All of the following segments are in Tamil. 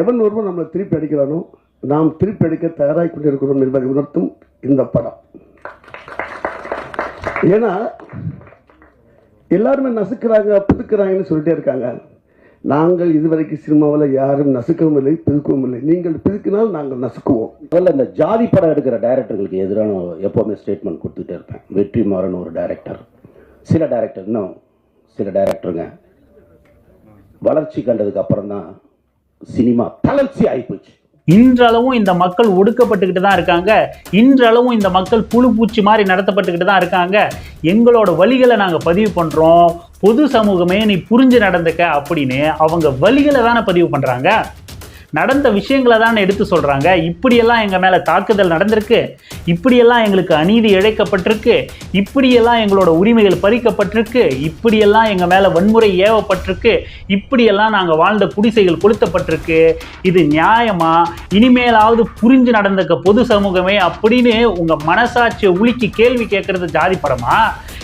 எவன் ஒருவன் நம்மளை திருப்பி அடிக்கிறானோ நாம் திருப்பி அடிக்க தயாராகி கொண்டிருக்கிறோம் என்பதை உணர்த்தும் இந்த படம். ஏன்னா எல்லாருமே நசுக்கிறாங்க புதுக்கிறாங்கன்னு சொல்லிட்டே இருக்காங்க. நாங்கள் இதுவரைக்கும் சினிமாவில் யாரும் நசுக்கவும் இல்லை பிதுக்கவும் இல்லை. நீங்கள் பிதுக்கினால் நாங்கள் நசுக்குவோம். முதல்ல இந்த ஜாதி படம் எடுக்கிற டைரக்டர்களுக்கு எதிரான எப்போவுமே ஸ்டேட்மெண்ட் கொடுத்துட்டே இருப்பேன். வெற்றிமாறன் ஒரு டைரக்டர் சில டைரக்டர் இன்னும் சில டைரக்டருங்க வளர்ச்சி கண்டதுக்கு அப்புறம் தான் சினிமா தளர்ச்சி ஆகிப்போச்சு இன்றளவும் இந்த மக்கள் ஒடுக்கப்பட்டுக்கிட்டு தான் இருக்காங்க. இன்றளவும் இந்த மக்கள் புழு பூச்சி மாதிரி நடத்தப்பட்டுக்கிட்டு தான் இருக்காங்க. எங்களோட வழிகளை நாங்கள் பதிவு பண்ணுறோம் பொது சமூகமே நீ புரிஞ்சு நடந்துக்க அப்படின்னு அவங்க வழிகளை தானே பதிவு பண்ணுறாங்க நடந்த விஷயங்களை தானே எடுத்து சொல்கிறாங்க இப்படியெல்லாம் எங்கள் மேலே தாக்குதல் நடந்திருக்கு. இப்படியெல்லாம் எங்களுக்கு அநீதி இழைக்கப்பட்டிருக்கு. இப்படியெல்லாம் எங்களோட உரிமைகள் பறிக்கப்பட்டிருக்கு. இப்படியெல்லாம் எங்கள் மேலே வன்முறை ஏவப்பட்டிருக்கு. இப்படியெல்லாம் நாங்கள் வாழ்ந்த குடிசைகள் கொளுத்தப்பட்டிருக்கு. இது நியாயமா? இனிமேலாவது புரிஞ்சு நடந்துக்க பொது சமூகமே அப்படின்னு உங்கள் மனசாட்சியை உலுக்கி கேள்வி கேட்குறது ஜாதி படமா?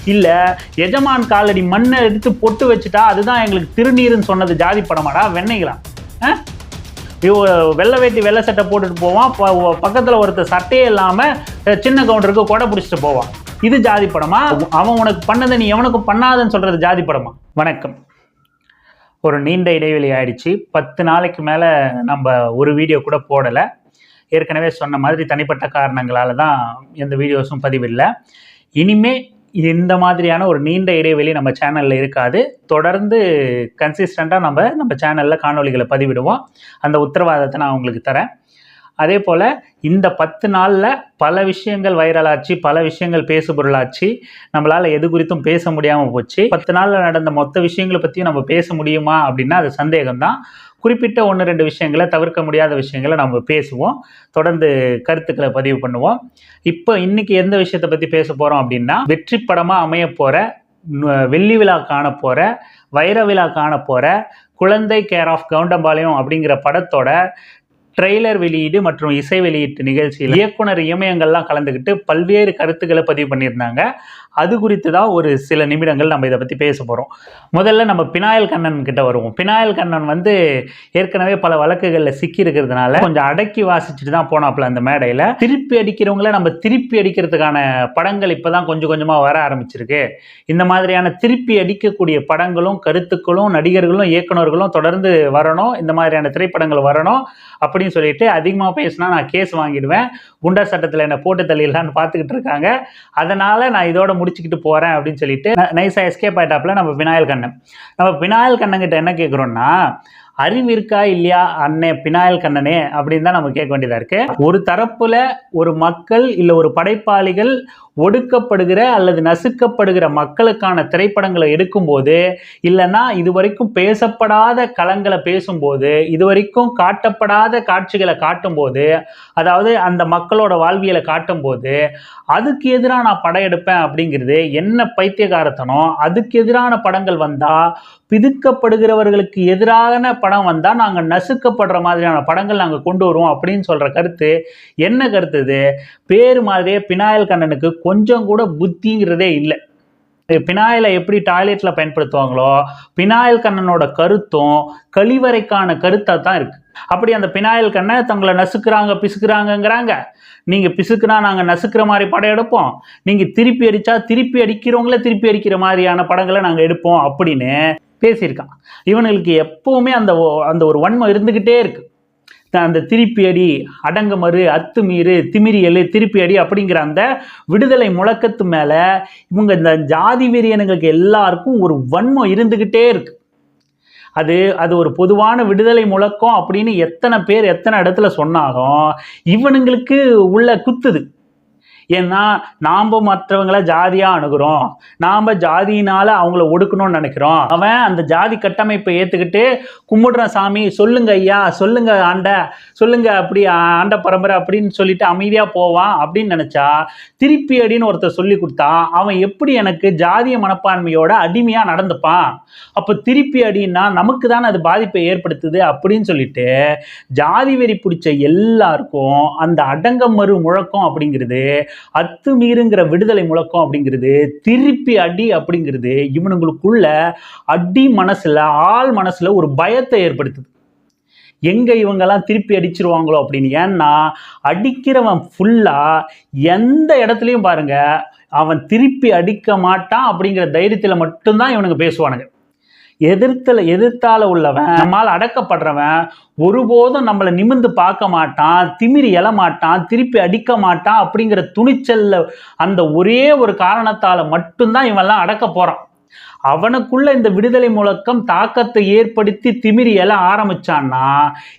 இல்லை எஜமான் காலடி மண்ணை எடுத்து பொட்டு வச்சுட்டா அதுதான் எங்களுக்கு திருநீருன்னு சொன்னது ஜாதி படமாடா? வெண்ணைகளா ஆ? இவ- வெள்ளை வேட்டி வெள்ளை சட்டை போட்டுட்டு போவான். ப- ஒருத்தர் சட்டையே இல்லாமல் சின்ன கவுண்டருக்கு கொடை பிடிச்சிட்டு போவான். இது ஜாதி படமா? அவன் உனக்கு பண்ணதை நீ எவனுக்கும் பண்ணாதன்னு சொல்கிறது ஜாதி படமா? வணக்கம். ஒரு நீண்ட இடைவெளி ஆயிடுச்சு. பத்து நாளைக்கு மேலே நம்ம ஒரு வீடியோ கூட போடலை. ஏற்கனவே சொன்ன மாதிரி தனிப்பட்ட காரணங்களால தான் எந்த வீடியோஸும் பதிவில்லை. இனிமே இந்த மாதிரியான ஒரு நீண்ட இடைவெளி நம்ம சேனலில் இருக்காது. தொடர்ந்து கன்சிஸ்டண்ட்டாக நம்ம நம்ம சேனலில் காணொளிகளை பதிவிடுவோம். அந்த உத்தரவாதத்தை நான் உங்களுக்கு தரேன். அதே போல் இந்த பத்து நாளில் பல விஷயங்கள் வைரலாச்சு பல விஷயங்கள் பேசுபொருளாச்சு நம்மளால் எது குறித்தும் பேச முடியாமல் போச்சு. பத்து நாளில் நடந்த மொத்த விஷயங்களை பற்றியும் நம்ம பேச முடியுமா அப்படின்னா அது சந்தேகம்தான். குறிப்பிட்ட ஒன்று ரெண்டு விஷயங்களை தவிர்க்க முடியாத விஷயங்களை நம்ம பேசுவோம். தொடர்ந்து கருத்துக்களை பதிவு பண்ணுவோம். இப்போ இன்னைக்கு எந்த விஷயத்தை பற்றி பேச போகிறோம் அப்படின்னா வெற்றி படமாக அமைய போகிற வெள்ளி விழா காண போகிற வைர விழா காண போகிற குழந்தை கேர் ஆஃப் கவுண்டம்பாளையம் அப்படிங்கிற படத்தோட ட்ரெய்லர் வெளியீடு மற்றும் இசை வெளியீட்டு நிகழ்ச்சியில் இயக்குனர் இமயங்கள்லாம் கலந்துக்கிட்டு பல்வேறு கருத்துக்களை பதிவு பண்ணியிருந்தாங்க. அது குறித்து தான் ஒரு சில நிமிடங்கள் நம்ம இதை பற்றி பேச போகிறோம் முதல்ல நம்ம பினாயல் கண்ணன் கிட்ட வருவோம். பினாயல் கண்ணன் வந்து ஏற்கனவே பல வழக்குகளில் சிக்கி இருக்கிறதுனால கொஞ்சம் அடக்கி வாசிச்சுட்டு தான் போனாப்புல அந்த மேடையில். திருப்பி அடிக்கிறவங்கள நம்ம திருப்பி அடிக்கிறதுக்கான படங்கள் இப்போ தான் கொஞ்சம் கொஞ்சமாக வர ஆரம்பிச்சிருக்கு. இந்த மாதிரியான திருப்பி அடிக்கக்கூடிய படங்களும் கருத்துக்களும் நடிகர்களும் இயக்குனர்களும் தொடர்ந்து வரணும். இந்த மாதிரியான திரைப்படங்கள் வரணும் அப்படின்னு சொல்லிட்டு அதிகமாக பேசினா நான் கேஸ் வாங்கிடுவேன். குண்டா சட்டத்தில் என்னை போட்டு தள்ளிடலான்னு பார்த்துக்கிட்டு இருக்காங்க. அதனால் நான் இதோட முடிச்சுக்கிட்டு போகிறேன் அப்படின்னு சொல்லிட்டு நைஸாக எஸ்கேப் ஆயிட்டாப்புல நம்ம விநாயல் கண்ணன். நம்ம விநாயல் கண்ணன் கிட்ட என்ன கேட்குறோன்னா அறிவு இருக்கா இல்லையா அண்ணே பினாயல் கண்ணனே? அப்படின்னு தான் நம்ம கேட்க வேண்டியதாக இருக்கு. ஒரு தரப்புல ஒரு மக்கள் இல்லை ஒரு படைப்பாளிகள் ஒடுக்கப்படுகிற அல்லது நசுக்கப்படுகிற மக்களுக்கான திரைப்படங்களை எடுக்கும்போது இல்லைன்னா இதுவரைக்கும் பேசப்படாத களங்களை பேசும்போது இதுவரைக்கும் காட்டப்படாத காட்சிகளை காட்டும்போது அதாவது அந்த மக்களோட வாழ்வியலை காட்டும்போது அதுக்கு எதிராக நான் படம் எடுப்பேன் அப்படிங்கிறது என்ன பைத்தியகாரத்தனம்? அதுக்கு எதிரான படங்கள் வந்தால் பிதுக்கப்படுகிறவர்களுக்கு எதிரான படம் வந்தால் நாங்கள் நசுக்கப்படுற மாதிரியான படங்கள் நாங்கள் கொண்டு வருவோம் அப்படின்னு சொல்கிற கருத்து என்ன கருத்து இது? பேர் மாதிரியே பினாயல் கண்ணனுக்கு கொஞ்சம் கூட புத்திங்கிறதே இல்லை. பினாயிலை எப்படி டாய்லெட்டில் பயன்படுத்துவாங்களோ பினாயில் கண்ணனோட கருத்தும் கழிவறைக்கான கருத்தாக தான் இருக்குது அப்படி அந்த பினாயில் கண்ணை தங்களை நசுக்கிறாங்க பிசுக்கிறாங்கங்கிறாங்க. நீங்கள் பிசுக்குனா நாங்கள் நசுக்கிற மாதிரி படம் எடுப்போம். நீங்கள் திருப்பி அடித்தா திருப்பி அடிக்கிறவங்கள திருப்பி அடிக்கிற மாதிரியான படங்களை நாங்கள் எடுப்போம் அப்படின்னு பேசியிருக்கான். இவனுங்களுக்கு எப்போவுமே அந்த ஒ- அந்த ஒரு வன்மம் இருந்துக்கிட்டே இருக்குது அந்த திருப்பி அடி அடங்கமறு அத்துமீறு திமிரியல் திருப்பி அடி அப்படிங்கிற அந்த விடுதலை முழக்கத்து மேலே இவங்க இந்த ஜாதி வெறியனுங்களுக்கு எல்லாருக்கும் ஒரு வன்மம் இருந்துக்கிட்டே இருக்கு. அது அது ஒரு பொதுவான விடுதலை முழக்கம் அப்படின்னு எத்தனை பேர் எத்தனை இடத்துல சொன்னாலும் இவனுங்களுக்கு உள்ள குத்துது. ஏன்னா நாம் மற்றவங்களை ஜாதியாக அணுகிறோம். நாம் ஜாதியினால அவங்கள ஒடுக்கணும்னு நினைக்கிறோம். அவன் அந்த ஜாதி கட்டமைப்பை ஏற்றுக்கிட்டு கும்பிடுற சாமி சொல்லுங்க ஐயா சொல்லுங்க ஆண்ட சொல்லுங்க அப்படி ஆண்ட பரம்பரை அப்படின்னு சொல்லிட்டு அமைதியாக போவான் அப்படின்னு நினச்சா திருப்பி அடின்னு ஒருத்தர் சொல்லி கொடுத்தா அவன் எப்படி எனக்கு ஜாதிய மனப்பான்மையோட அடிமையாக நடந்துப்பான்? அப்போ திருப்பி அடின்னா நமக்கு தானே அது பாதிப்பை ஏற்படுத்துது அப்படின்னு சொல்லிட்டு ஜாதி வெறி பிடிச்ச எல்லாருக்கும் அந்த அடங்கமறு முழக்கம் அப்படிங்கிறது அத்துமீறுங்கிற விடுதலை முழக்கம் அப்படிங்கிறது திருப்பி அடி அப்படிங்கிறது இவனுங்களுக்குள்ள அடி மனசுல ஆள் மனசுல ஒரு பயத்தை ஏற்படுத்துது. எங்கே இவங்கெல்லாம் திருப்பி அடிச்சிருவாங்களோ அப்படின்னு ஏன்னா அடிக்கிறவன் ஃபுல்லாக எந்த இடத்துலையும் பாருங்க அவன் திருப்பி அடிக்க மாட்டான் அப்படிங்கிற தைரியத்தில் மட்டும்தான் இவனுங்க பேசுவானுங்க. எதிர்த்துல எதிர்த்தால உள்ளவன் நம்மால் அடக்கப்படுறவன் ஒருபோதும் நம்மளை நிமிர்ந்து பார்க்க மாட்டான் திமிரி எழ மாட்டான் திருப்பி அடிக்க மாட்டான் அப்படிங்கிற துணிச்சல்ல அந்த ஒரே ஒரு காரணத்தால மட்டும்தான் இவன்லாம் அடக்க போறான். அவனுக்குள்ள இந்த விடுதலை முழக்கம் தாக்கத்தை ஏற்படுத்தி திமிரி எல்லாம் ஆரம்பிச்சான்னா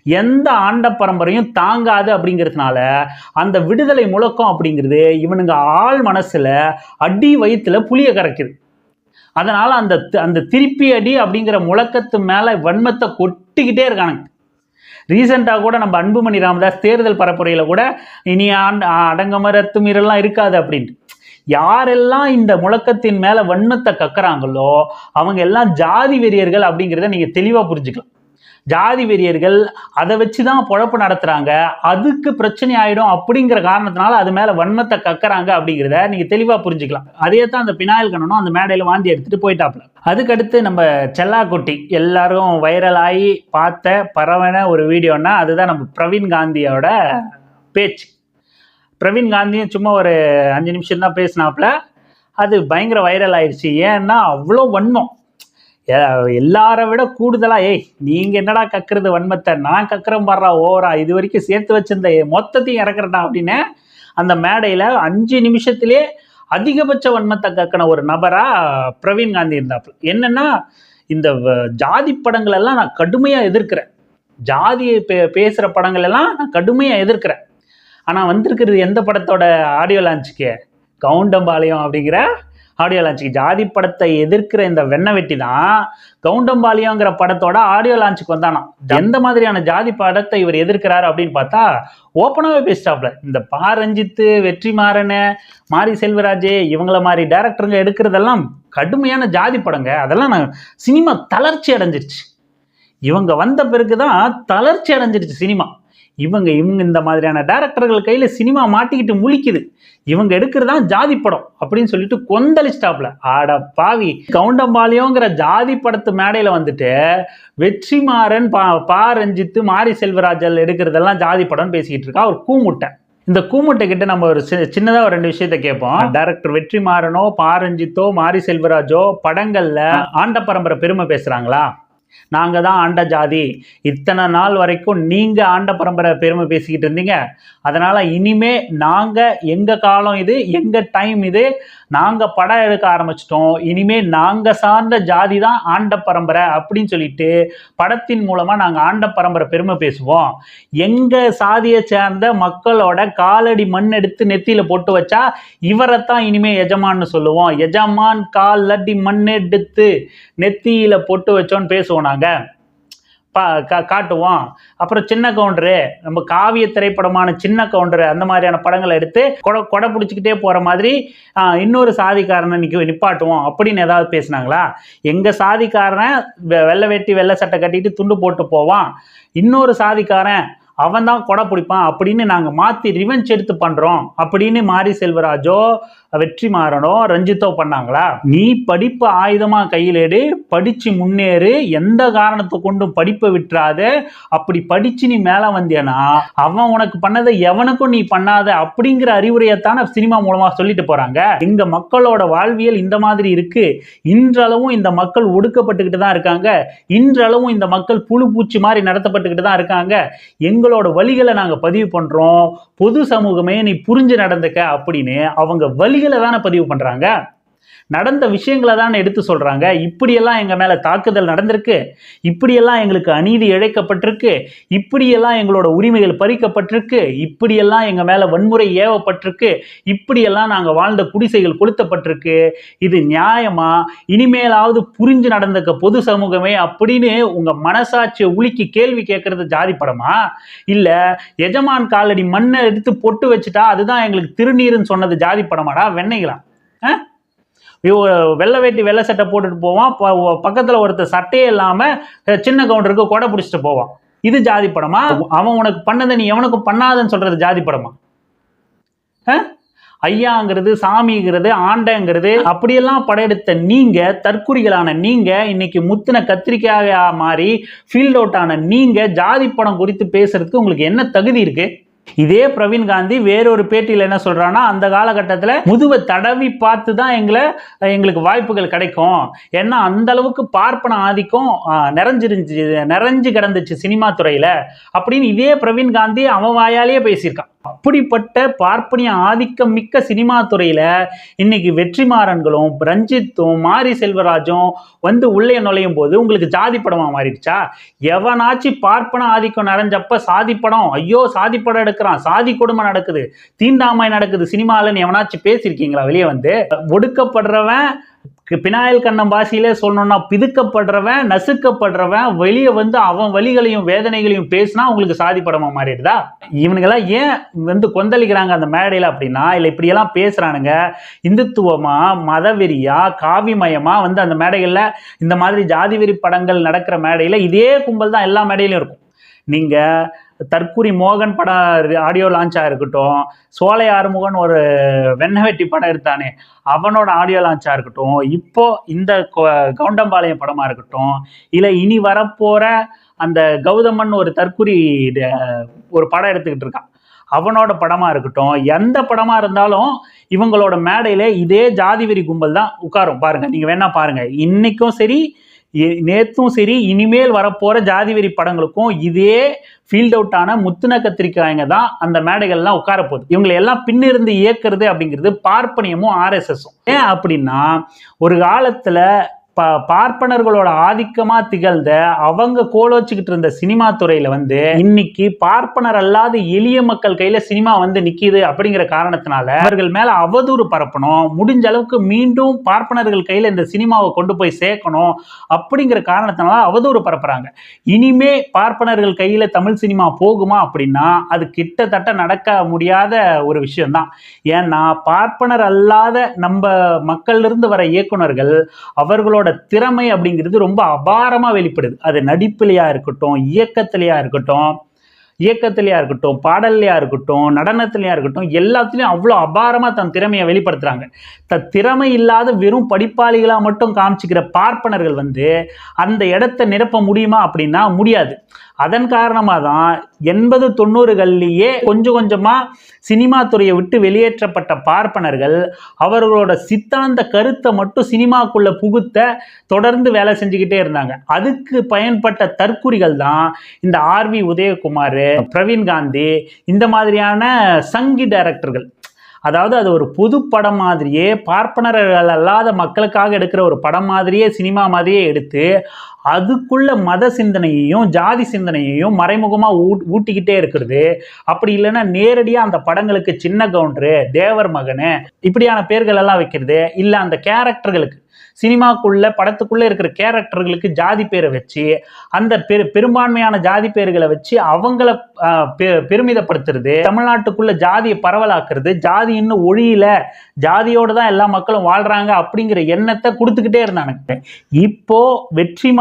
எந்த ஆண்ட பரம்பரையும் தாங்காது அப்படிங்கிறதுனால அந்த விடுதலை முழக்கம் அப்படிங்கிறது இவனுங்க ஆள் மனசுல அடி வயிற்றுல புளிய கரைக்குது. அதனால் அந்த அந்த திருப்பி அடி அப்படிங்கிற முழக்கத்து மேலே வன்மத்தை கொட்டிக்கிட்டே இருக்கானுங்க. ரீசெண்டாக கூட நம்ம அன்புமணி ராமதாஸ் தேர்தல் பரப்புரையில் கூட இனி ஆண்டு அடங்கமர துமீறெல்லாம் இருக்காது அப்படின்ட்டு. யாரெல்லாம் இந்த முழக்கத்தின் மேலே வன்மத்தை கக்குறாங்களோ அவங்க எல்லாம் ஜாதி வெறியர்கள் அப்படிங்கிறத நீங்கள் தெளிவாக புரிஞ்சுக்கலாம். ஜாதி வெறியர்கள் அதை வச்சு தான் பொழப்பு நடத்துகிறாங்க அதுக்கு பிரச்சனை ஆகிடும் அப்படிங்கிற காரணத்தினால அது மேலே வன்மத்தை கக்குறாங்க அப்படிங்கிறத நீங்கள் தெளிவாக புரிஞ்சுக்கலாம். அதே தான் அந்த பினாயில் கண்ணனும் அந்த மேடையில் வாந்தி எடுத்துகிட்டு போயிட்டாப்ல அதுக்கடுத்து நம்ம செல்லாக்குட்டி எல்லாரும் வைரல் ஆகி பார்த்த பரவன ஒரு வீடியோன்னா அதுதான் நம்ம பிரவீன் காந்தியோட பேச்சு. பிரவீன் காந்தியும் சும்மா ஒரு அஞ்சு நிமிஷம் தான் பேசினாப்புல. அது பயங்கர வைரல் ஆயிடுச்சு. ஏன்னா அவ்வளோ வன்மம். எல்லாரை விட கூடுதலாக ஏய் நீங்கள் என்னடா கக்குறது வன்மத்தை? நான் கக்குறேன் பாடுறா ஓவரா? இது வரைக்கும் சேர்த்து வச்சிருந்த மொத்தத்தையும் இறக்குறடா அப்படின்னு அந்த மேடையில் அஞ்சு நிமிஷத்திலே அதிகபட்ச வன்மத்தை கக்கின ஒரு நபராக பிரவீன் காந்தி இருந்தாப்புல. என்னென்னா இந்த வ- ஜாதி படங்களெல்லாம் நான் கடுமையாக எதிர்க்கிறேன். ஜாதியை பே பேசுகிற படங்களெல்லாம் நான் கடுமையாக எதிர்க்கிறேன். ஆனால் வந்திருக்கிறது எந்த படத்தோட ஆடியோ லான்ச்சுக்கு? கவுண்டம்பாளையம் அப்படிங்கிற ஆடியோ லான்ச்சுக்கு ஜாதி படத்தை எதிர்க்கிற இந்த வெண்ண வெட்டி தான் கவுண்டம்பாலியோங்கிற படத்தோட ஆடியோ லான்ச்சுக்கு வந்தானா எந்த மாதிரியான ஜாதி படத்தை இவர் எதிர்க்கிறாரு அப்படின்னு பார்த்தா ஓப்பனாகவே பேசிட்டாப்ல. இந்த பா ரஞ்சித்து வெற்றிமாறன் மாரி செல்வராஜ் இவங்கள மாதிரி டேரக்டருங்க எடுக்கிறதெல்லாம் கடுமையான ஜாதி படங்க. அதெல்லாம் நான் சினிமா தளர்ச்சி அடைஞ்சிருச்சு. இவங்க வந்த பிறகு தான் தளர்ச்சி அடைஞ்சிருச்சு சினிமா. இவங்க இவங்க இந்த மாதிரியான டேரக்டர்கள் கையில் சினிமா மாட்டிக்கிட்டு முழிக்குது. இவங்க எடுக்கிறது தான் ஜாதி படம் அப்படின்னு சொல்லிட்டு கொந்தளிச்சிட்டாப்ல ஆட பாவி. கவுண்டம்பாளையோங்கிற ஜாதி படத்து மேடையில் வந்துட்டு வெற்றிமாறன் பா பா ரஞ்சித்து மாரி செல்வராஜல் எடுக்கிறதெல்லாம் ஜாதி படம்னு பேசிக்கிட்டு இருக்கா. ஒரு கூமுட்டை. இந்த கூமுட்டை கிட்ட நம்ம ஒரு சி- ஒரு ரெண்டு விஷயத்த கேட்போம். டேரக்டர் வெற்றிமாறனோ மாறனோ பாரஞ்சித்தோ மாரி செல்வராஜோ படங்கள்ல ஆண்ட பரம்பரை பெருமை பேசுறாங்களா? நாங்கள் தான் ஆண்ட ஜாதி. இத்தனை நாள் வரைக்கும் நீங்கள் ஆண்ட பரம்பரை பெருமை பேசிக்கிட்டு இருந்தீங்க. அதனால் இனிமே நாங்கள் எங்கள் காலம் இது எங்கள் டைம் இது நாங்கள் படம் எடுக்க ஆரம்பிச்சிட்டோம். இனிமே நாங்கள் சார்ந்த ஜாதி தான் ஆண்ட பரம்பரை அப்படின்னு சொல்லிட்டு படத்தின் மூலமாக நாங்கள் ஆண்ட பரம்பரை பெருமை பேசுவோம். எங்கள் சாதியை சேர்ந்த மக்களோட காலடி மண் எடுத்து நெத்தியில் போட்டு வச்சா தான் இனிமே எஜமான்னு சொல்லுவோம். எஜமான் காலடி மண் எடுத்து நெத்தியில் போட்டு வச்சோன்னு பேசுவோம். நாங்க பா கா- காட்டுவோம். அப்புறம் சின்ன கவுண்டரு நம்ம காவிய திரைப்படமான சின்ன கவுண்டரு அந்த மாதிரியான படங்களை எடுத்து கொடை கொடை பிடிச்சிக்கிட்டே போகிற மாதிரி இன்னொரு சாதிக்காரனை நிற்க நிப்பாட்டுவோம் அப்படின்னு ஏதாவது பேசுனாங்களா? எங்கள் சாதிக்காரன் வெ- வெள்ளை வெட்டி வெள்ளை சட்டை கட்டிட்டு துண்டு போட்டு போவான். இன்னொரு சாதிக்காரன் அவன் தான் கொடை பிடிப்பான். அப்படின்னு நாங்கள் மாற்றி ரிவெஞ்ச் எடுத்து பண்ணுறோம் அப்படின்னு மாரி செல்வராஜோ வெற்றி மாறனோ ரஞ்சித்தோ பண்ணாங்களா? நீ படிப்பு ஆயுதமாக கையில் எடு படித்து முன்னேறு எந்த காரணத்தை கொண்டும் படிப்பை விட்டுறாத அப்படி படிச்சு நீ மேலே வந்தியனா அவன் உனக்கு பண்ணதை எவனுக்கும் நீ பண்ணாத அப்படிங்கிற அறிவுரையத்தான சினிமா மூலமாக சொல்லிட்டு போகிறாங்க இங்கே மக்களோட வாழ்வியல் இந்த மாதிரி இருக்குது இன்றளவும் இந்த மக்கள் ஒடுக்கப்பட்டுக்கிட்டு தான் இருக்காங்க. இன்றளவும் இந்த மக்கள் புழு பூச்சி மாதிரி நடத்தப்பட்டுக்கிட்டு தான் இருக்காங்க. உங்களோட வழிகளை நாங்க பதிவு பண்றோம். பொது சமூகமே நீ புரிஞ்சு நடந்துக்க அப்படின்னு அவங்க வழிகளை தானே பதிவு பண்றாங்க? நடந்த விஷயங்களை தானே எடுத்து சொல்கிறாங்க இப்படியெல்லாம் எங்கள் மேலே தாக்குதல் நடந்திருக்கு. இப்படியெல்லாம் எங்களுக்கு அநீதி இழைக்கப்பட்டிருக்கு. இப்படியெல்லாம் எங்களோட உரிமைகள் பறிக்கப்பட்டிருக்கு. இப்படியெல்லாம் எங்கள் மேலே வன்முறை ஏவப்பட்டிருக்கு. இப்படியெல்லாம் நாங்கள் வாழ்ந்த குடிசைகள் கொளுத்தப்பட்டிருக்கு. இது நியாயமா? இனிமேலாவது புரிஞ்சு நடந்துக்க பொது சமூகமே அப்படின்னு உங்கள் மனசாட்சியை உலுக்கி கேள்வி கேட்கறது ஜாதி படமா? இல்லை எஜமான் காலடி மண்ணை எடுத்து பொட்டு வச்சுட்டா அதுதான் எங்களுக்கு திருநீருன்னு சொன்னது ஜாதி படமாடா? வெண்ணைகளா ஆ? வெள்ளை வேட்டி வெள்ளை சட்டை போட்டுட்டு போவான். ப- பக்கத்துல ஒருத்தர் சட்டையே இல்லாம சின்ன கவுண்டருக்கு கொடை பிடிச்சிட்டு போவான். இது ஜாதி படமா? அவன் உனக்கு பண்ணதை நீ எவனுக்கும் பண்ணாதன்னு சொல்றது ஜாதி படமா? ஐயாங்கிறது சாமிங்கிறது ஆண்டங்கிறது அப்படியெல்லாம் படையெடுத்த நீங்க தற்குறிகளான நீங்க இன்னைக்கு முத்தின கத்திரிக்காயா மாறி ஃபீல்ட் அவுட் ஆன நீங்க ஜாதி படம் குறித்து பேசுறதுக்கு உங்களுக்கு என்ன தகுதி இருக்கு? இதே பிரவீன் காந்தி வேறொரு பேட்டியில் என்ன சொல்றான்னா அந்த காலகட்டத்தில் முதுவை தடவி பார்த்து தான் எங்களை எங்களுக்கு வாய்ப்புகள் கிடைக்கும். ஏன்னா அந்த அளவுக்கு பார்ப்பன ஆதிக்கம் நிறைஞ்சிருந்துச்சு நிறைஞ்சு கிடந்துச்சு சினிமா துறையில. அப்படின்னு இதே பிரவீன் காந்தி அவன் வாயாலேயே பேசியிருக்கான். அப்படிப்பட்ட பார்ப்பனிய ஆதிக்கம் மிக்க சினிமா துறையில இன்னைக்கு வெற்றிமாறன்களும் ரஞ்சித்தும் மாரி செல்வராஜும் வந்து உள்ளே நுழையும் போது உங்களுக்கு ஜாதி படமா மாறிடுச்சா? எவனாச்சும் பார்ப்பன ஆதிக்கம் நிறைஞ்சப்ப சாதி படம் ஐயோ சாதி படம் எடுக்கிறான் சாதி கொடுமை நடக்குது தீண்டாமை நடக்குது சினிமாலன்னு எவனாச்சும் பேசியிருக்கீங்களா வெளியே வந்து? ஒடுக்கப்படுறவன் பினாயில் கண்ணம் பாசியிலே சொல்லணும்னா பிதுக்கப்படுறவன் நசுக்கப்படுறவன் வெளியே வந்து அவன் வழிகளையும் வேதனைகளையும் பேசினா உங்களுக்கு சாதி படமா மாறிடுதா? இவனுங்கெல்லாம் ஏன் வந்து கொந்தளிக்கிறாங்க அந்த மேடையில் அப்படின்னா இல்லை இப்படியெல்லாம் பேசுறானுங்க இந்துத்துவமா மதவெறியா காவிமயமா வந்து அந்த மேடைகளில் இந்த மாதிரி ஜாதி வெறி படங்கள் நடக்கிற மேடையில் இதே கும்பல் தான் எல்லா மேடையிலும் இருக்கும். நீங்கள் தற்குறி மோகன் படம் ஆடியோ லான்ச்சாக இருக்கட்டும் சோலை ஆறுமுகன் ஒரு வெண்ணவெட்டி படம் எடுத்தானே அவனோட ஆடியோ லான்ச்சாக இருக்கட்டும் இப்போ இந்த கொ- கவுண்டம்பாளையம் படமாக இருக்கட்டும் இல்லை இனி வரப்போகிற அந்த கௌதமன் ஒரு தற்குறி ஒரு படம் எடுத்துக்கிட்டு இருக்கான். அவனோட படமாக இருக்கட்டும் எந்த படமாக இருந்தாலும் இவங்களோட மேடையில் இதே ஜாதி வெறி கும்பல் தான் உட்காரும். பாருங்கள் நீங்கள் வேணால் பாருங்கள் இன்றைக்கும் சரி நேற்றும் சரி இனிமேல் வரப்போகிற ஜாதி வெறி படங்களுக்கும் இதே ஃபீல்ட் அவுட் ஆன முத்துன கத்திரிக்காய்ங்க தான் அந்த மேடைகள்லாம் உட்கார போகுது. இவங்களை எல்லாம் பின்னிருந்து இயக்குறது அப்படிங்கிறது பார்ப்பனியமும் ஆர்எஸ்எஸும் ஏன் அப்படின்னா ஒரு காலத்தில் ப பார்ப்பனர்களோட ஆதிக்கமா திகழ்ந்த அவங்க கோல வச்சுக்கிட்டு இருந்த சினிமா துறையில வந்து இன்னைக்கு பார்ப்பனர் அல்லாத எளிய மக்கள் கையில சினிமா வந்து நிற்கிது அப்படிங்கிற காரணத்தினால அவர்கள் மேல அவதூறு பரப்பணும். முடிஞ்ச அளவுக்கு மீண்டும் பார்ப்பனர்கள் கையில இந்த சினிமாவை கொண்டு போய் சேர்க்கணும் அப்படிங்கிற காரணத்தினால அவதூறு பரப்புறாங்க. இனிமே பார்ப்பனர்கள் கையில தமிழ் சினிமா போகுமா அப்படின்னா அது கிட்டத்தட்ட நடக்க முடியாத ஒரு விஷயம்தான். ஏன்னா பார்ப்பனர் அல்லாத நம்ம மக்கள் இருந்து வர இயக்குனர்கள் அவர்களோட திறமை அப்படிங்கிறது ரொம்ப அபாரமா வெளிப்படுது. அது நடிப்புலையா இருக்கட்டும் இயக்கத்திலையா இருக்கட்டும் இயக்கத்திலையா இருக்கட்டும் பாடல்லையா இருக்கட்டும் நடனத்திலையா இருக்கட்டும் எல்லாத்துலேயும் அவ்வளோ அபாரமாக தன் திறமையை வெளிப்படுத்துறாங்க. த திறமை இல்லாத வெறும் படிப்பாளிகளாக மட்டும் காமிச்சிக்கிற பார்ப்பனர்கள் வந்து அந்த இடத்த நிரப்ப முடியுமா அப்படின்னா முடியாது. அதன் காரணமாக தான் எண்பது தொண்ணூறுகள்லேயே கொஞ்சம் கொஞ்சமாக சினிமா துறையை விட்டு வெளியேற்றப்பட்ட பார்ப்பனர்கள் அவர்களோட சித்தாந்த கருத்தை மட்டும் சினிமாக்குள்ளே புகுத்த தொடர்ந்து வேலை செஞ்சுக்கிட்டே இருந்தாங்க. அதுக்கு பயன்பட்ட தற்குறிகள் தான் இந்த ஆர்வி உதயகுமார் பிரவீன் காந்தி இந்த மாதிரியான சங்கி டைரக்டர்கள். அதாவது அது ஒரு பொது படம் மாதிரியே பார்ப்பனர்கள் அல்லாத மக்களுக்காக எடுக்கிற ஒரு படம் மாதிரியே சினிமா மாதிரியே எடுத்து அதுக்குள்ள மத சிந்தனையையும் ஜாதி சிந்தனையையும் மறைமுகமாக ஊ ஊட்டிக்கிட்டே இருக்கிறது. அப்படி இல்லைன்னா நேரடியாக அந்த படங்களுக்கு சின்ன கவுண்டரு தேவர் மகனு இப்படியான பேர்கள் எல்லாம் வைக்கிறது இல்லை அந்த கேரக்டர்களுக்கு. சினிமாக்குள்ள படத்துக்குள்ளே இருக்கிற கேரக்டர்களுக்கு ஜாதி பேரை வச்சு அந்த பெரு பெரும்பான்மையான ஜாதி பேர்களை வச்சு அவங்கள பெ- பெருமிதப்படுத்துறது தமிழ்நாட்டுக்குள்ள ஜாதியை பரவலாக்குறது ஜாதி இன்னும் ஒழியில ஜாதியோடு தான் எல்லா மக்களும் வாழ்றாங்க அப்படிங்கிற எண்ணத்தை கொடுத்துக்கிட்டே இருந்தானுங்க. இப்போ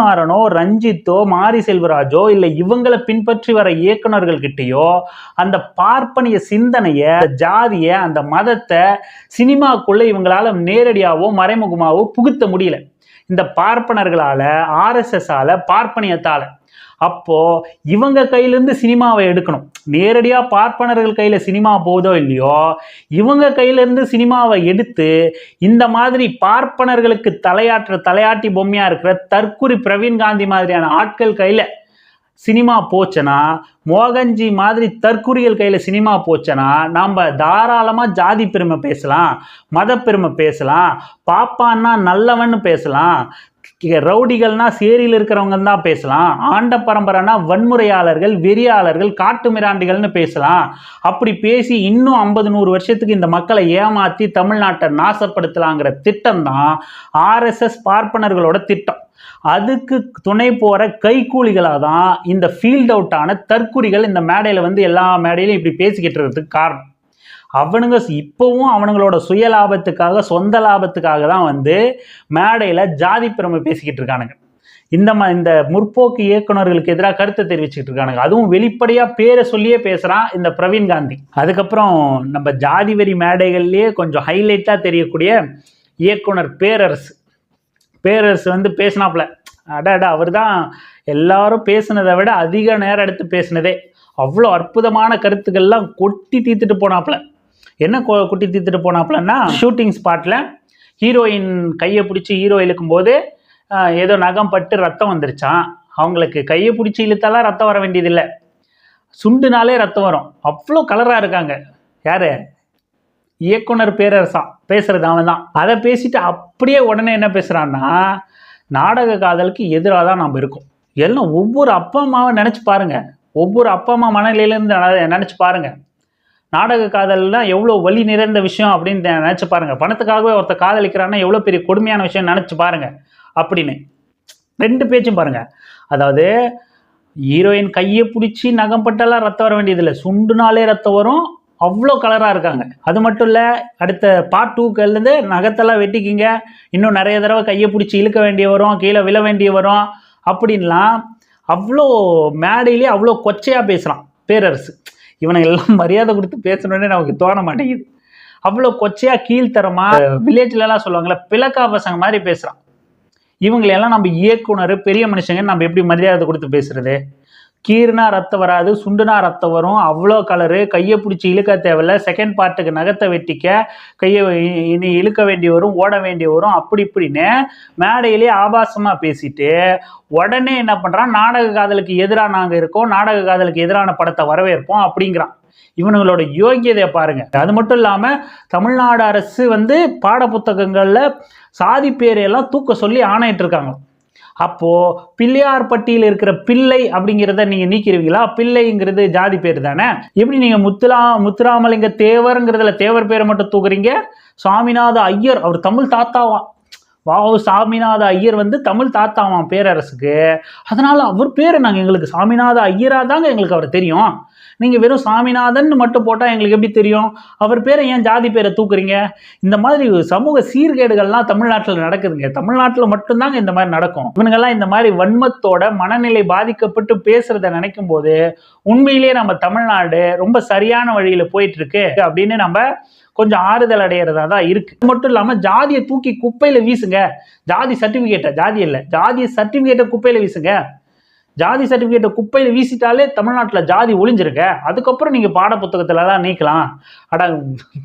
குமாரனோ ரஞ்சித்தோ மாரி செல்வராஜோ இல்லை இவங்களை பின்பற்றி வர இயக்குனர்கள் கிட்டேயோ அந்த பார்ப்பனிய சிந்தனைய ஜாதியை ஜாதிய அந்த மதத்தை சினிமாக்குள்ள இவங்களால நேரடியாவோ மறைமுகமாவோ புகுத்த முடியல. இந்த பார்ப்பனர்களால ஆர்எஸ்எஸ்ஸால பார்ப்பனியத்தால. அப்போ இவங்க கையிலேருந்து சினிமாவை எடுக்கணும். நேரடியாக பார்ப்பனர்கள் கையில் சினிமா போதோ இல்லையோ இவங்க கையிலேருந்து சினிமாவை எடுத்து இந்த மாதிரி பார்ப்பனர்களுக்கு தலையாற்ற தலையாட்டி பொம்மையாக இருக்கிற தற்குறி பிரவீன் காந்தி மாதிரியான ஆட்கள் கையில் சினிமா போச்சுன்னா மோகன்ஜி மாதிரி தற்குறிகள் கையில் சினிமா போச்சுன்னா நாம் தாராளமாக ஜாதி பெருமை பேசலாம் மத பெருமை பேசலாம் பாப்பான்னா நல்லவன்னு பேசலாம் ரவுடிகள்னா சேரியில் இருக்கிறவங்க தான் பேசலாம். ஆண்ட பரம்பரைனா வன்முறையாளர்கள் வெறியாளர்கள் காட்டு மிராண்டிகள்னு பேசலாம். அப்படி பேசி இன்னும் ஐம்பது நூறு வருஷத்துக்கு இந்த மக்களை ஏமாற்றி தமிழ்நாட்டை நாசப்படுத்தலாங்கிற திட்டம் தான் ஆர்எஸ்எஸ் பார்ப்பனர்களோட திட்டம். அதுக்கு துணை போகிற கைக்கூலிகளாக தான் இந்த ஃபீல்ட் அவுட்டான தற்குறிகள் இந்த மேடையில் வந்து எல்லா மேடையிலும் இப்படி பேசிக்கிட்டு இருக்கிறதுக்கு காரணம். அவனுங்க இப்போவும் அவனுங்களோட சுய லாபத்துக்காக சொந்த லாபத்துக்காக தான் வந்து மேடையில் ஜாதி பெருமை பேசிக்கிட்டு இருக்கானுங்க. இந்த மா இந்த முற்போக்கு இயக்குனர்களுக்கு எதிராக கருத்தை தெரிவிச்சுட்டு இருக்கானுங்க. அதுவும் வெளிப்படையாக பேரை சொல்லியே பேசுகிறான் இந்த பிரவீன் காந்தி. அதுக்கப்புறம் நம்ம ஜாதி வெறி மேடைகள்லேயே கொஞ்சம் ஹைலைட்டாக தெரியக்கூடிய இயக்குனர் பேரரசு. பேரரசு வந்து பேசினாப்புல அடாடா அவர் தான் எல்லாரும் பேசுனதை விட அதிக நேரம் எடுத்து பேசினதே. அவ்வளோ அற்புதமான கருத்துக்கள்லாம் கொட்டி தீர்த்துட்டு போனாப்புல. என்ன கொ- குட்டி தீர்த்துட்டு போனாப்புலன்னா ஷூட்டிங் ஸ்பாட்டில் ஹீரோயின் கையை பிடிச்சி ஹீரோ இழுக்கும்போது ஏதோ நகம் பட்டு ரத்தம் வந்துருச்சான் அவங்களுக்கு கையை பிடிச்சி இழுத்தாலாம் ரத்தம் வர வேண்டியதில்லை. சுண்டுனாலே ரத்தம் வரும். அவ்வளோ கலராக இருக்காங்க. யார்? இயக்குனர் பேரரசான் பேசுகிறது அவன் தான் அதை பேசிட்டு அப்படியே உடனே என்ன பேசுகிறான்னா நாடக காதலுக்கு எதிராக தான் நம்ம இருக்கோம். எல்லாம் ஒவ்வொரு அப்பா அம்மாவை நினச்சி பாருங்கள் ஒவ்வொரு அப்பா அம்மா மனநிலையிலேருந்து நினச்சி பாருங்கள் நாடக காதல்லாம் எவ்வளோ வலி நிறைந்த விஷயம் அப்படின்னு நினச்சி பாருங்கள் பணத்துக்காகவே ஒருத்தர் காதலிக்கிறான்னா எவ்வளோ பெரிய கொடுமையான விஷயம் நினச்சி பாருங்கள் அப்படின்னு. ரெண்டு பேச்சும் பாருங்க. அதாவது ஹீரோயின் கையை பிடிச்சி நகம் பட்டெல்லாம் ரத்தம் வர வேண்டியதில்லை. சுண்டுனாலே ரத்தம் வரும். அவ்வளோ கலராக இருக்காங்க. அது மட்டும் இல்லை அடுத்த பார்ட் டூக்கள்லேருந்து நகத்தெல்லாம் வெட்டிக்கிங்க. இன்னும் நிறைய தடவை கையை பிடிச்சி இழுக்க வேண்டிய வரும் கீழே விழ வேண்டிய வரும் அப்படின்லாம் அவ்வளோ மேடையிலே அவ்வளோ கொச்சையாக பேசுகிறான் பேரரசு. இவனை எல்லாம் மரியாதை கொடுத்து பேசணுன்னே நமக்கு தோண மாட்டேங்குது. அவ்வளோ கொச்சையாக கீழ்த்தரமாக வில்லேஜ்லலாம் சொல்லுவாங்கள்ல பிளக்கா பசங்க மாதிரி பேசுகிறான் இவங்களெல்லாம் நம்ம இயக்குனர் பெரிய மனுஷங்க நம்ம எப்படி மரியாதை கொடுத்து பேசுறது? கீறுனா ரத்தம் வராது சுண்டுனா ரத்தம் வரும். அவ்வளோ கலரு கையை பிடிச்சி இழுக்க தேவையில்ல. செகண்ட் பார்ட்டுக்கு நகத்தை வெட்டிக்க கையை இனி இழுக்க வேண்டி வரும் ஓட வேண்டி வரும். அப்படி இப்படின்னு மேடையிலே ஆபாசமாக பேசிட்டு உடனே என்ன பண்ணுறான் நாடக காதலுக்கு எதிராக நாங்கள் இருக்கோம். நாடக காதலுக்கு எதிரான படத்தை வரவேற்போம் அப்படிங்கிறான். இவனுங்களோட யோகியதையை பாருங்க. அது மட்டும் இல்லாமல் தமிழ்நாடு அரசு வந்து பாடப்புத்தகங்களில் சாதி பேரையெல்லாம் தூக்க சொல்லி ஆணையிட்டு அப்போது பிள்ளையார்பட்டியில் இருக்கிற பிள்ளை அப்படிங்கிறத நீங்கள் நீக்கிடுவீங்களா? பிள்ளைங்கிறது ஜாதி பேர் தானே? எப்படி நீங்கள் முத்துலா முத்துராமலிங்க தேவருங்கிறதுல தேவர் பேரை மட்டும் தூக்குறீங்க? சுவாமிநாத ஐயர் அவர் தமிழ் தாத்தாவா? வாவு சாமிநாத ஐயர் வந்து தமிழ் தாத்தாவாம் பேரரசுக்கு. அதனால் அவர் பேரை நாங்கள் எங்களுக்கு சாமிநாத ஐயராக தாங்க எங்களுக்கு அவர் தெரியும். நீங்கள் வெறும் சாமிநாதன் மட்டும் போட்டால் எங்களுக்கு எப்படி தெரியும்? அவர் பேரை ஏன் ஜாதி பேரை தூக்குறீங்க? இந்த மாதிரி சமூக சீர்கேடுகள்லாம் தமிழ்நாட்டில் நடக்குதுங்க. தமிழ்நாட்டில் மட்டும்தாங்க இந்த மாதிரி நடக்கும். இவனுங்கெல்லாம் இந்த மாதிரி வன்மத்தோட மனநிலை பாதிக்கப்பட்டு பேசுறத நினைக்கும் போது உண்மையிலேயே நம்ம தமிழ்நாடு ரொம்ப சரியான வழியில் போயிட்டு இருக்கு அப்படின்னு நம்ம கொஞ்சம் ஆறுதல் அடையிறதா தான் இருக்கு. அது மட்டும் இல்லாமல் ஜாதியை தூக்கி குப்பையில் வீசுங்க. ஜாதி சர்டிஃபிகேட்டை ஜாதி இல்லை. ஜாதி சர்டிஃபிகேட்டை குப்பையில் வீசுங்க. ஜாதி சர்டிஃபிகேட்டை குப்பையில் வீசிட்டாலே தமிழ்நாட்டில் ஜாதி ஒளிஞ்சிருக்க. அதுக்கப்புறம் நீங்கள் பாடப்புத்தகத்துலலாம் நீக்கலாம். அட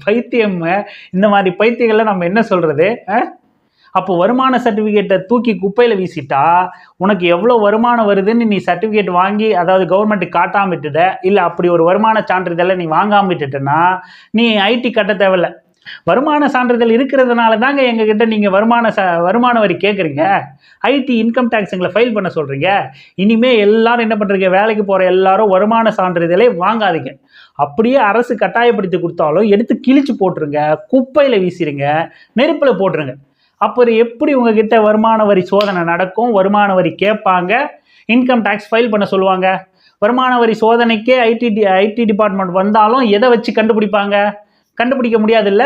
பைத்தியம் இந்த மாதிரி பைத்தியங்களை நம்ம என்ன சொல்கிறது அப்போ வருமான சர்டிஃபிகேட்டை தூக்கி குப்பையில் வீசிட்டா உனக்கு எவ்வளோ வருமானம் வருதுன்னு நீ சர்டிஃபிகேட் வாங்கி அதாவது கவர்மெண்ட் காட்டாமல் விட்டுட இல்லை அப்படி ஒரு வருமான சான்றிதழை நீ வாங்காமல் விட்டுட்டேன்னா நீ ஐடி கட்ட தேவையில்ல. வருமான சான்றிதழ் இருக்கிறதுனால தாங்க எங்ககிட்ட நீங்கள் வருமான ச வருமான வரி கேட்குறீங்க ஐடி இன்கம் டேக்ஸ் எங்களை ஃபைல் பண்ண சொல்கிறீங்க இனிமேல் எல்லாரும் என்ன பண்ணுறீங்க வேலைக்கு போகிற எல்லாரும் வருமான சான்றிதழே வாங்காதீங்க. அப்படியே அரசு கட்டாயப்படுத்தி கொடுத்தாலும் எடுத்து கிழிச்சு போட்டுருங்க. குப்பையில் வீசிடுங்க நெருப்பில் போட்டுருங்க. அப்புறம் எப்படி உங்ககிட்ட வருமான வரி சோதனை நடக்கும்? வருமான வரி கேட்பாங்க. இன்கம் டேக்ஸ் ஃபைல் பண்ண சொல்லுவாங்க. வருமான வரி சோதனைக்கே ஐடி ஐடி டிபார்ட்மெண்ட் வந்தாலும் எதை வச்சு கண்டுபிடிப்பாங்க? கண்டுபிடிக்க முடியாதுல்ல?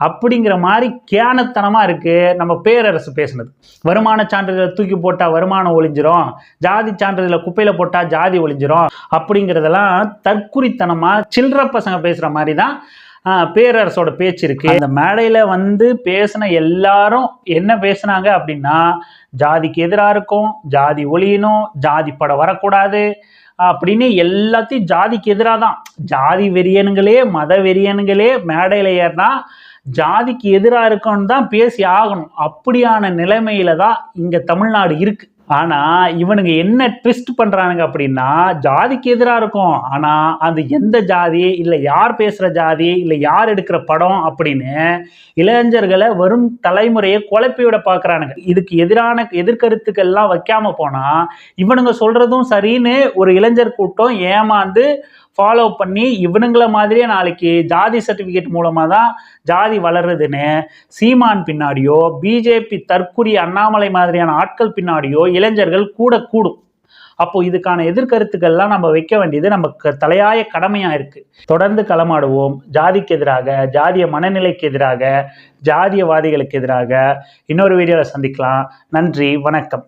அப்படிங்கிற மாதிரி கேனத்தனமாக இருக்குது நம்ம பேரரசு பேசுனது. வருமான சான்றிதழை தூக்கி போட்டால் வருமானம் ஒளிஞ்சிரும். ஜாதி சான்றிதழை குப்பையில் போட்டால் ஜாதி ஒளிஞ்சிரும். அப்படிங்கிறதெல்லாம் தற்குறித்தனமாக சில்லற பசங்க பேசுகிற மாதிரி தான் பேரரசோட பேச்சு இருக்கு. அந்த மேடையில் வந்து பேசின எல்லாரும் என்ன பேசுனாங்க அப்படின்னா ஜாதிக்கு எதிராக இருக்கும் ஜாதி ஒழியணும் ஜாதி படம் வரக்கூடாது அப்படின்னு எல்லாத்தையும் ஜாதிக்கு எதிராக தான் ஜாதி வெறியனுங்களே மத வெறியனுங்களே மேடையில் ஏறினா ஜாதிக்கு எதிராக இருக்கணும்னு தான் பேசி ஆகணும். அப்படியான நிலைமையில தான் இங்கே தமிழ்நாடு இருக்குது ஆனால் இவனுங்க என்ன ட்விஸ்ட் பண்ணுறானுங்க அப்படின்னா ஜாதிக்கு எதிராக இருக்கும். ஆனால் அது எந்த ஜாதி இல்லை யார் பேசுகிற ஜாதி இல்லை யார் எடுக்கிற படம் அப்படின்னு இளைஞர்களை வரும் தலைமுறையை குழப்பி விட பார்க்குறானுங்க இதுக்கு எதிரான எதிர்கருத்துக்கள்லாம் வைக்காம போனால் இவனுங்க சொல்கிறதும் சரின்னு ஒரு இளைஞர் கூட்டம் ஏமாந்து ஃபாலோ பண்ணி இவனுங்களை மாதிரியே நாளைக்கு ஜாதி சர்டிஃபிகேட் மூலமாக தான் ஜாதி வளருதுன்னு சீமான் பின்னாடியோ பிஜேபி தற்குறி அண்ணாமலை மாதிரியான ஆட்கள் பின்னாடியோ இளைஞர்கள் கூட கூடும். அப்போ இதுக்கான எதிர்கருத்துக்கள்லாம் நம்ம வைக்க வேண்டியது நமக்கு தலையாய கடமையாக இருக்குது தொடர்ந்து களமாடுவோம். ஜாதிக்கு எதிராக ஜாதிய மனநிலைக்கு எதிராக ஜாதியவாதிகளுக்கு எதிராக இன்னொரு வீடியோவில் சந்திக்கலாம். நன்றி வணக்கம்.